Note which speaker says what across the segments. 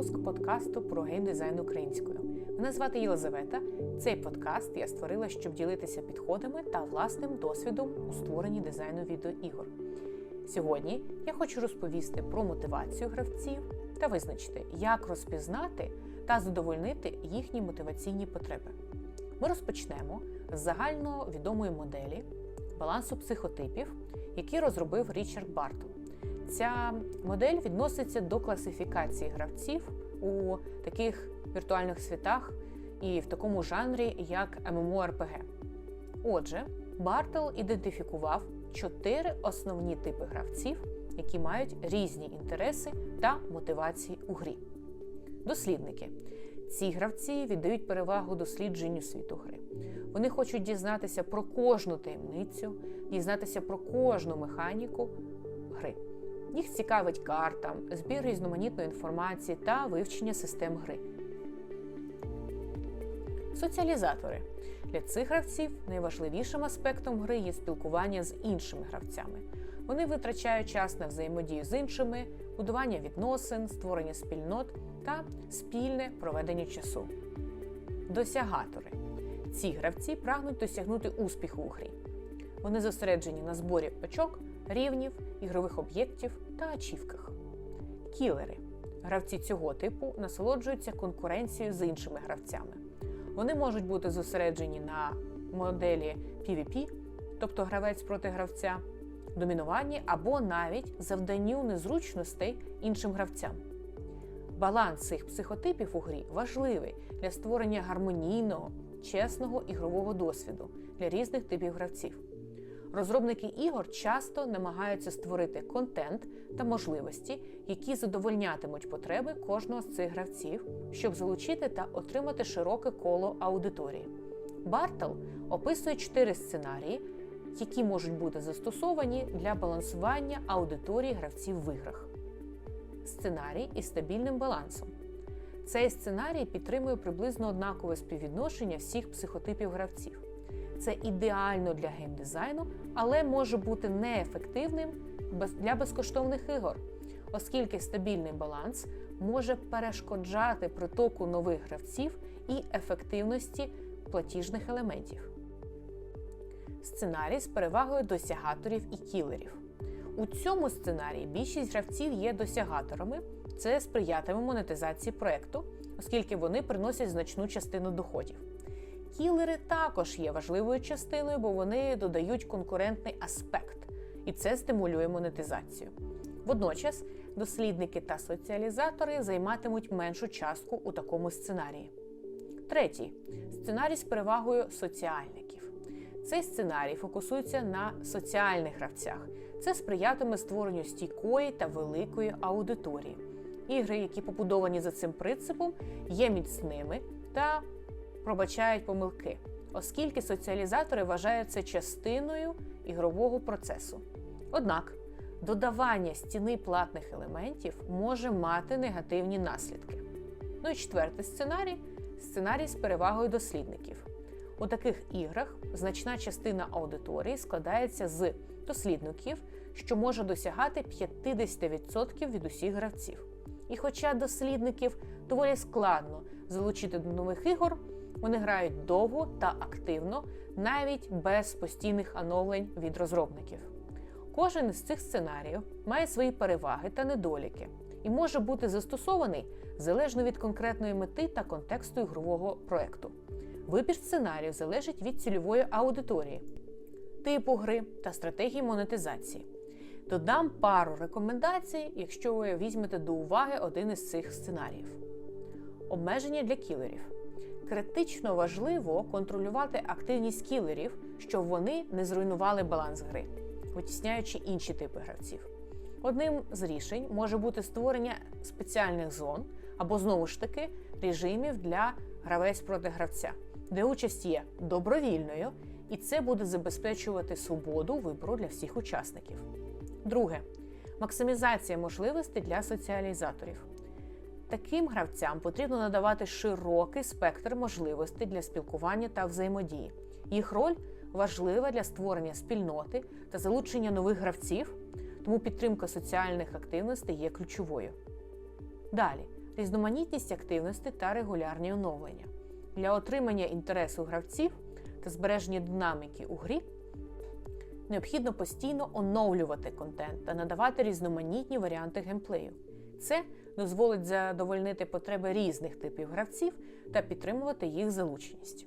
Speaker 1: випуск подкасту про геймдизайн українською. Мене звати Єлизавета. Цей подкаст я створила, щоб ділитися підходами та власним досвідом у створенні дизайну відеоігор. Сьогодні я хочу розповісти про мотивацію гравців та визначити, як розпізнати та задовольнити їхні мотиваційні потреби. Ми розпочнемо з загально відомої моделі балансу психотипів, який розробив Річард Бартл. Ця модель відноситься до класифікації гравців у таких віртуальних світах і в такому жанрі, як MMORPG. Отже, Бартл ідентифікував чотири основні типи гравців, які мають різні інтереси та мотивації у грі. Дослідники. Ці гравці віддають перевагу дослідженню світу гри. Вони хочуть дізнатися про кожну таємницю, дізнатися про кожну механіку гри. Їх цікавить карта, збір різноманітної інформації та вивчення систем гри. Соціалізатори для цих гравців найважливішим аспектом гри є спілкування з іншими гравцями. Вони витрачають час на взаємодію з іншими, будування відносин, створення спільнот та спільне проведення часу. Досягатори ці гравці прагнуть досягнути успіху у грі. Вони зосереджені на зборі очок, рівнів, ігрових об'єктів та ачівках. Кілери гравці цього типу насолоджуються конкуренцією з іншими гравцями. Вони можуть бути зосереджені на моделі PvP, тобто гравець проти гравця, домінуванні або навіть завданню незручностей іншим гравцям. Баланс цих психотипів у грі важливий для створення гармонійного, чесного ігрового досвіду для різних типів гравців. Розробники ігор часто намагаються створити контент та можливості, які задовольнятимуть потреби кожного з цих гравців, щоб залучити та отримати широке коло аудиторії. Бартл описує чотири сценарії, які можуть бути застосовані для балансування аудиторії гравців в іграх. Сценарій із стабільним балансом. Цей сценарій підтримує приблизно однакове співвідношення всіх психотипів гравців. Це ідеально для геймдизайну, але може бути неефективним для безкоштовних ігор, оскільки стабільний баланс може перешкоджати притоку нових гравців і ефективності платіжних елементів. Сценарій з перевагою досягаторів і кілерів. У цьому сценарії більшість гравців є досягаторами, це сприятиме монетизації проекту, оскільки вони приносять значну частину доходів. Кілери також є важливою частиною, бо вони додають конкурентний аспект, і це стимулює монетизацію. Водночас дослідники та соціалізатори займатимуть меншу частку у такому сценарії. Третій сценарій з перевагою соціальників. Цей сценарій фокусується на соціальних гравцях. Це сприятиме створенню стійкої та великої аудиторії. Ігри, які побудовані за цим принципом, є міцними та пробачають помилки, оскільки соціалізатори вважають це частиною ігрового процесу. Однак додавання стіни платних елементів може мати негативні наслідки. Ну і четвертий сценарій сценарій з перевагою дослідників. У таких іграх значна частина аудиторії складається з дослідників, що може досягати 50% від усіх гравців. І хоча дослідників доволі складно залучити до нових ігор, вони грають довго та активно, навіть без постійних оновлень від розробників. Кожен із цих сценаріїв має свої переваги та недоліки і може бути застосований залежно від конкретної мети та контексту ігрового проекту. Вибір сценарію залежить від цільової аудиторії, типу гри та стратегії монетизації. Додам пару рекомендацій, якщо ви візьмете до уваги один із цих сценаріїв. Обмеження для кілерів. Критично важливо контролювати активність кілерів, щоб вони не зруйнували баланс гри, витісняючи інші типи гравців. Одним з рішень може бути створення спеціальних зон або знову ж таки режимів для гравець проти гравця, де участь є добровільною, і це буде забезпечувати свободу вибору для всіх учасників. Друге максимізація можливостей для соціалізаторів. Таким гравцям потрібно надавати широкий спектр можливостей для спілкування та взаємодії. Їх роль важлива для створення спільноти та залучення нових гравців, тому підтримка соціальних активностей є ключовою. Далі різноманітність активності та регулярні оновлення. Для отримання інтересу гравців та збереження динаміки у грі необхідно постійно оновлювати контент та надавати різноманітні варіанти геймплею. Це дозволить задовольнити потреби різних типів гравців та підтримувати їх залученість.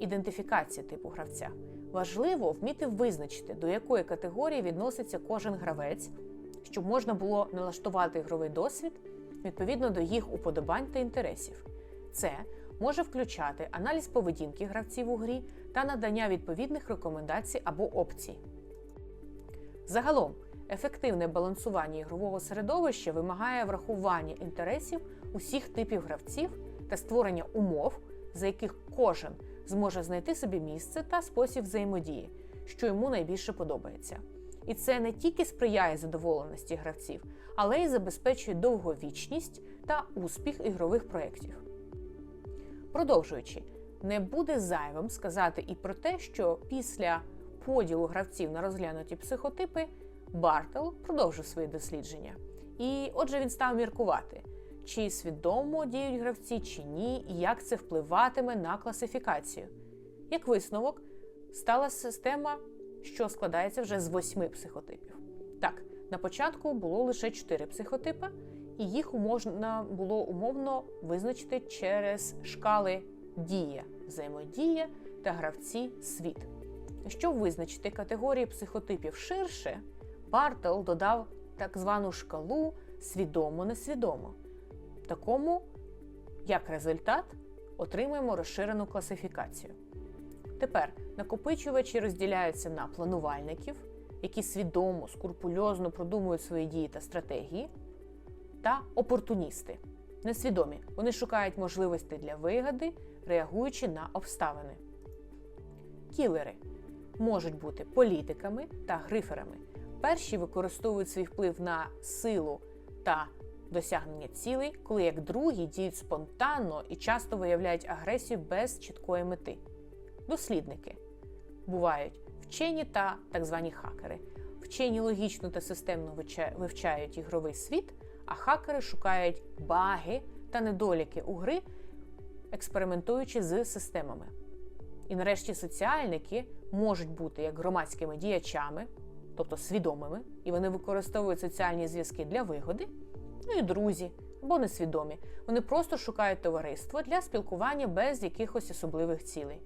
Speaker 1: Ідентифікація типу гравця. Важливо вміти визначити, до якої категорії відноситься кожен гравець, щоб можна було налаштувати ігровий досвід відповідно до їх уподобань та інтересів. Це може включати аналіз поведінки гравців у грі та надання відповідних рекомендацій або опцій. Загалом, ефективне балансування ігрового середовища вимагає врахування інтересів усіх типів гравців та створення умов, за яких кожен зможе знайти собі місце та спосіб взаємодії, що йому найбільше подобається. І це не тільки сприяє задоволеності гравців, але й забезпечує довговічність та успіх ігрових проєктів. Продовжуючи, не буде зайвим сказати і про те, що після поділу гравців на розглянуті психотипи Бартел продовжив свої дослідження. І отже, він став міркувати, чи свідомо діють гравці, чи ні, і як це впливатиме на класифікацію. Як висновок, стала система, що складається вже з восьми психотипів. Так, на початку було лише чотири психотипи, і їх можна було умовно визначити через шкали дія, взаємодія та гравці світ. Щоб визначити категорії психотипів ширше, Бартел додав так звану шкалу свідомо-несвідомо. Такому, як результат, отримуємо розширену класифікацію. Тепер накопичувачі розділяються на планувальників, які свідомо, скрупульозно продумують свої дії та стратегії, та опортуністи. Несвідомі. Вони шукають можливості для вигади, реагуючи на обставини. Кілери можуть бути політиками та гриферами. Перші використовують свій вплив на силу та досягнення цілей, коли як другі діють спонтанно і часто виявляють агресію без чіткої мети. Дослідники бувають вчені та так звані хакери. Вчені логічно та системно вивчають ігровий світ, а хакери шукають баги та недоліки у гри, експериментуючи з системами. І нарешті соціальники можуть бути як громадськими діячами, тобто свідомими, і вони використовують соціальні зв'язки для вигоди, ну і друзі або несвідомі. Вони просто шукають товариство для спілкування без якихось особливих цілей.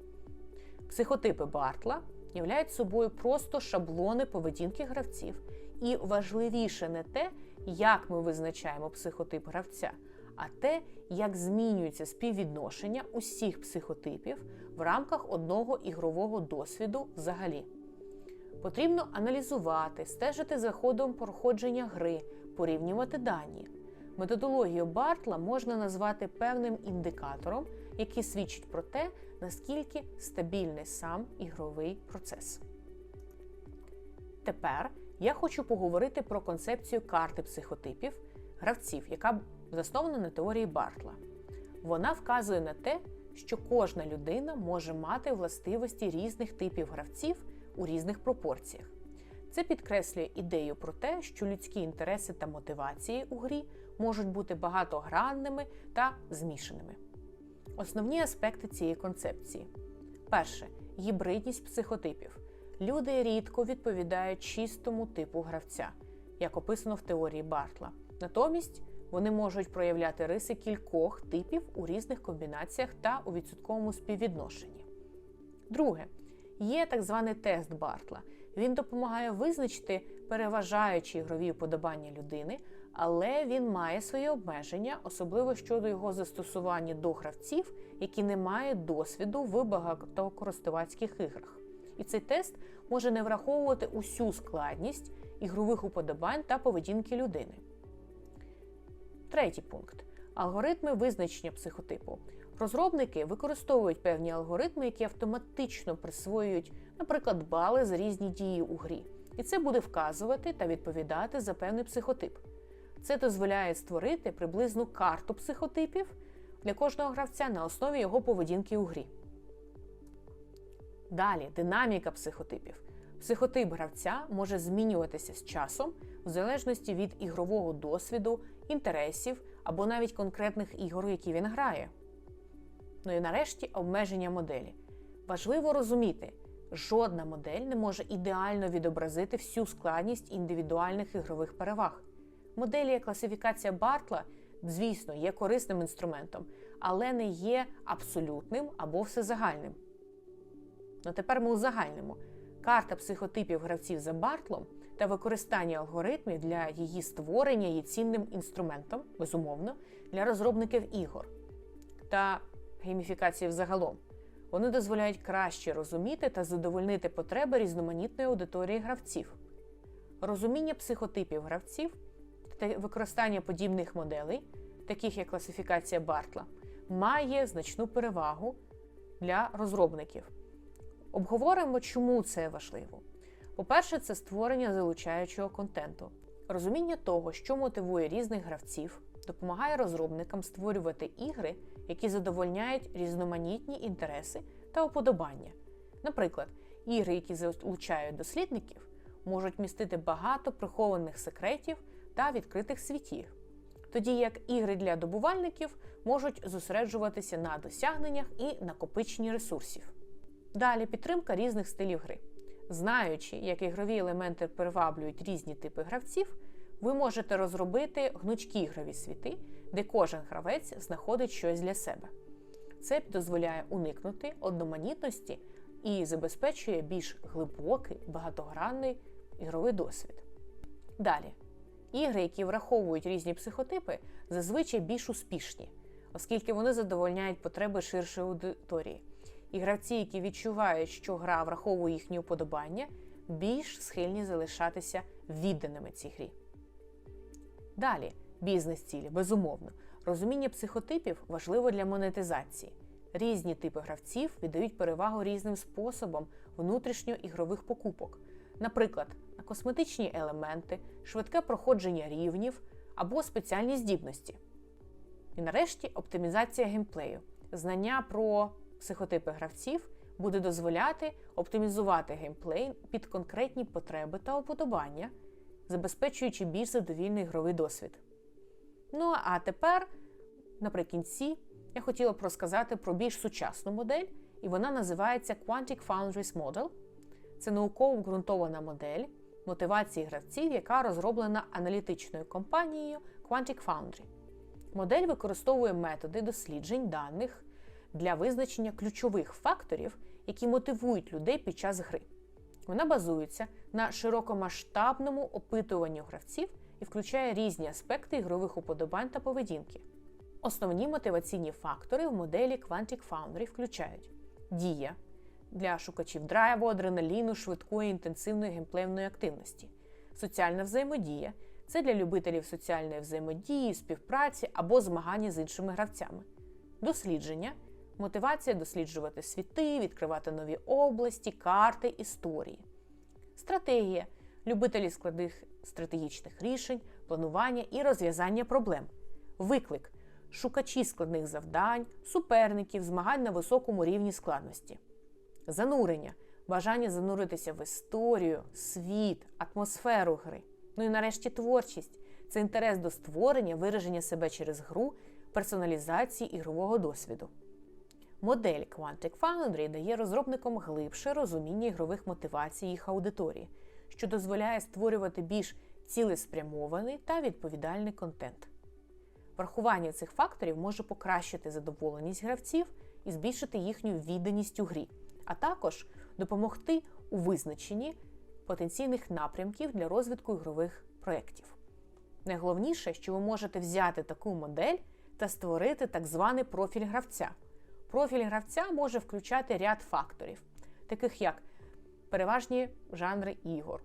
Speaker 1: Психотипи Бартла являють собою просто шаблони поведінки гравців, і важливіше не те, як ми визначаємо психотип гравця, а те, як змінюється співвідношення усіх психотипів в рамках одного ігрового досвіду взагалі. Потрібно аналізувати, стежити за ходом проходження гри, порівнювати дані. Методологію Бартла можна назвати певним індикатором, який свідчить про те, наскільки стабільний сам ігровий процес. Тепер я хочу поговорити про концепцію карти психотипів гравців, яка заснована на теорії Бартла. Вона вказує на те, що кожна людина може мати властивості різних типів гравців у різних пропорціях. Це підкреслює ідею про те, що людські інтереси та мотивації у грі можуть бути багатогранними та змішаними. Основні аспекти цієї концепції: перше гібридність психотипів. Люди рідко відповідають чистому типу гравця, як описано в теорії Бартла. Натомість вони можуть проявляти риси кількох типів у різних комбінаціях та у відсотковому співвідношенні. Друге, є так званий тест Бартла. Він допомагає визначити переважаючі ігрові вподобання людини, але він має свої обмеження, особливо щодо його застосування до гравців, які не мають досвіду в багатокористувацьких іграх. І цей тест може не враховувати усю складність ігрових уподобань та поведінки людини. Третій пункт алгоритми визначення психотипу. Розробники використовують певні алгоритми, які автоматично присвоюють, наприклад, бали за різні дії у грі. І це буде вказувати та відповідати за певний психотип. Це дозволяє створити приблизну карту психотипів для кожного гравця на основі його поведінки у грі. Далі динаміка психотипів. Психотип гравця може змінюватися з часом в залежності від ігрового досвіду, інтересів, або навіть конкретних ігор, які він грає. Ну і нарешті обмеження моделі. Важливо розуміти, жодна модель не може ідеально відобразити всю складність індивідуальних ігрових переваг. Моделі як класифікація Бартла, звісно, є корисним інструментом, але не є абсолютним або всезагальним. Ну тепер ми узагальнимо. Карта психотипів гравців за Бартлом та використання алгоритмів для її створення є цінним інструментом, безумовно, для розробників ігор та гейміфікації взагалом. Вони дозволяють краще розуміти та задовольнити потреби різноманітної аудиторії гравців. Розуміння психотипів гравців та використання подібних моделей, таких як класифікація Бартла, має значну перевагу для розробників. Обговоримо, чому це важливо. По-перше, це створення залучаючого контенту. Розуміння того, що мотивує різних гравців, допомагає розробникам створювати ігри, які задовольняють різноманітні інтереси та уподобання. Наприклад, ігри, які залучають дослідників, можуть містити багато прихованих секретів та відкритих світів, тоді як ігри для добувальників можуть зосереджуватися на досягненнях і накопиченні ресурсів. Далі підтримка різних стилів гри. Знаючи, як ігрові елементи приваблюють різні типи гравців, ви можете розробити гнучкі ігрові світи, де кожен гравець знаходить щось для себе. Це дозволяє уникнути одноманітності і забезпечує більш глибокий, багатогранний ігровий досвід. Далі, ігри, які враховують різні психотипи, зазвичай більш успішні, оскільки вони задовольняють потреби ширшої аудиторії. І гравці, які відчувають, що гра враховує їхні уподобання, більш схильні залишатися відданими цій грі. Далі, бізнес-цілі, безумовно. Розуміння психотипів важливо для монетизації. Різні типи гравців віддають перевагу різним способам внутрішньоігрових покупок, наприклад, на косметичні елементи, швидке проходження рівнів або спеціальні здібності. І нарешті оптимізація геймплею. Знання про психотипи гравців буде дозволяти оптимізувати геймплей під конкретні потреби та уподобання, забезпечуючи більш задовільний ігровий досвід. Ну а тепер, наприкінці, я хотіла б розказати про більш сучасну модель, і вона називається Quantic Foundries Model. Це науково обґрунтована модель мотивації гравців, яка розроблена аналітичною компанією Quantic Foundry. Модель використовує методи досліджень даних для визначення ключових факторів, які мотивують людей під час гри. Вона базується на широкомасштабному опитуванні гравців і включає різні аспекти ігрових уподобань та поведінки. Основні мотиваційні фактори в моделі Quantic Foundry включають дія для шукачів драйву, адреналіну, швидкої інтенсивної геймплейної активності, соціальна взаємодія це для любителів соціальної взаємодії, співпраці або змагання з іншими гравцями, дослідження мотивація досліджувати світи, відкривати нові області, карти, історії, стратегія любителі складних стратегічних рішень, планування і розв'язання проблем, виклик. Шукачі складних завдань, суперників, змагань на високому рівні складності, занурення, бажання зануритися в історію, світ, атмосферу гри. Ну і нарешті творчість. Це інтерес до створення, вираження себе через гру, персоналізації ігрового досвіду. Модель Quantic Foundry дає розробникам глибше розуміння ігрових мотивацій їх аудиторії, що дозволяє створювати більш цілеспрямований та відповідальний контент. Врахування цих факторів може покращити задоволеність гравців і збільшити їхню відданість у грі, а також допомогти у визначенні потенційних напрямків для розвитку ігрових проєктів. Найголовніше, що ви можете взяти таку модель та створити так званий профіль гравця. Профіль гравця може включати ряд факторів, таких як переважні жанри ігор,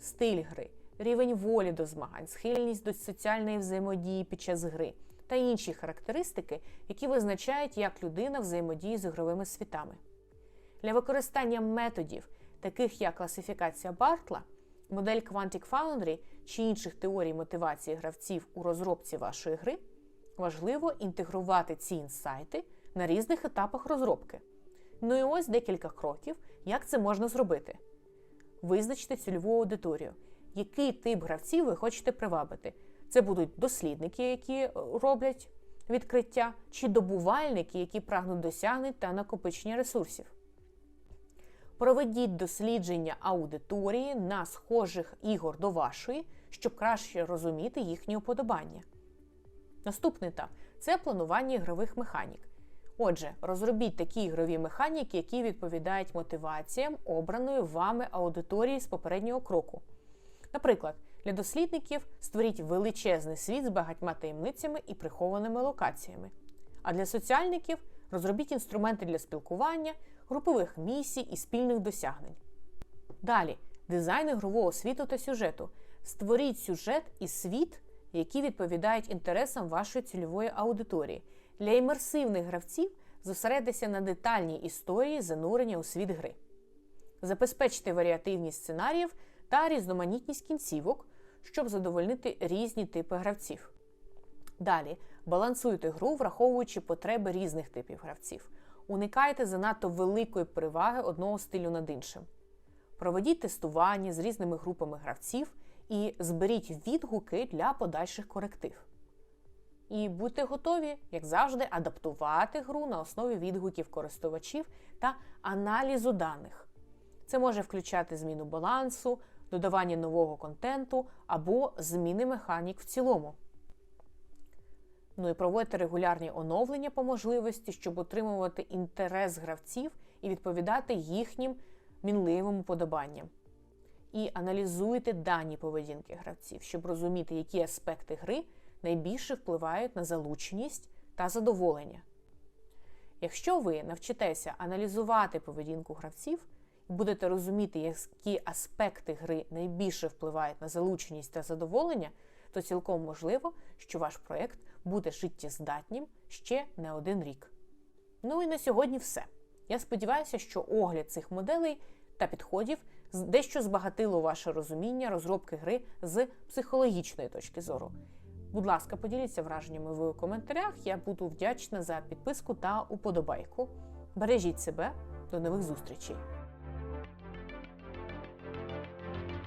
Speaker 1: стиль гри, рівень волі до змагань, схильність до соціальної взаємодії під час гри та інші характеристики, які визначають, як людина взаємодіє з ігровими світами. Для використання методів, таких як класифікація Бартла, модель Quantic Foundry чи інших теорій мотивації гравців у розробці вашої гри, важливо інтегрувати ці інсайти на різних етапах розробки. Ну і ось декілька кроків, як це можна зробити. Визначте цільову аудиторію, який тип гравців ви хочете привабити. Це будуть дослідники, які е, роблять відкриття, чи добувальники, які прагнуть досягнень та накопичення ресурсів. Проведіть дослідження аудиторії на схожих ігор до вашої, щоб краще розуміти їхні уподобання. Наступний етап це планування ігрових механік. Отже, розробіть такі ігрові механіки, які відповідають мотиваціям обраної вами аудиторії з попереднього кроку. Наприклад, для дослідників створіть величезний світ з багатьма таємницями і прихованими локаціями. А для соціальників розробіть інструменти для спілкування, групових місій і спільних досягнень. Далі дизайн ігрового світу та сюжету. Створіть сюжет і світ, які відповідають інтересам вашої цільової аудиторії. Для імерсивних гравців зосередьтеся на детальній історії занурення у світ гри. Забезпечте варіативність сценаріїв та різноманітність кінцівок, щоб задовольнити різні типи гравців. Далі балансуйте гру, враховуючи потреби різних типів гравців. Уникайте занадто великої переваги одного стилю над іншим. Проведіть тестування з різними групами гравців і зберіть відгуки для подальших коректив. І будьте готові, як завжди, адаптувати гру на основі відгуків користувачів та аналізу даних. Це може включати зміну балансу, додавання нового контенту або зміни механік в цілому. Ну і проводьте регулярні оновлення по можливості, щоб отримувати інтерес гравців і відповідати їхнім мінливим уподобанням. І аналізуйте дані поведінки гравців, щоб розуміти, які аспекти гри найбільше впливають на залученість та задоволення. Якщо ви навчитеся аналізувати поведінку гравців і будете розуміти, які аспекти гри найбільше впливають на залученість та задоволення, то цілком можливо, що ваш проєкт буде життєздатнім ще не один рік. Ну і на сьогодні все. Я сподіваюся, що огляд цих моделей та підходів дещо збагатило ваше розуміння розробки гри з психологічної точки зору. Будь ласка, поділіться враженнями в коментарях. Я буду вдячна за підписку та уподобайку. Бережіть себе, до нових зустрічей!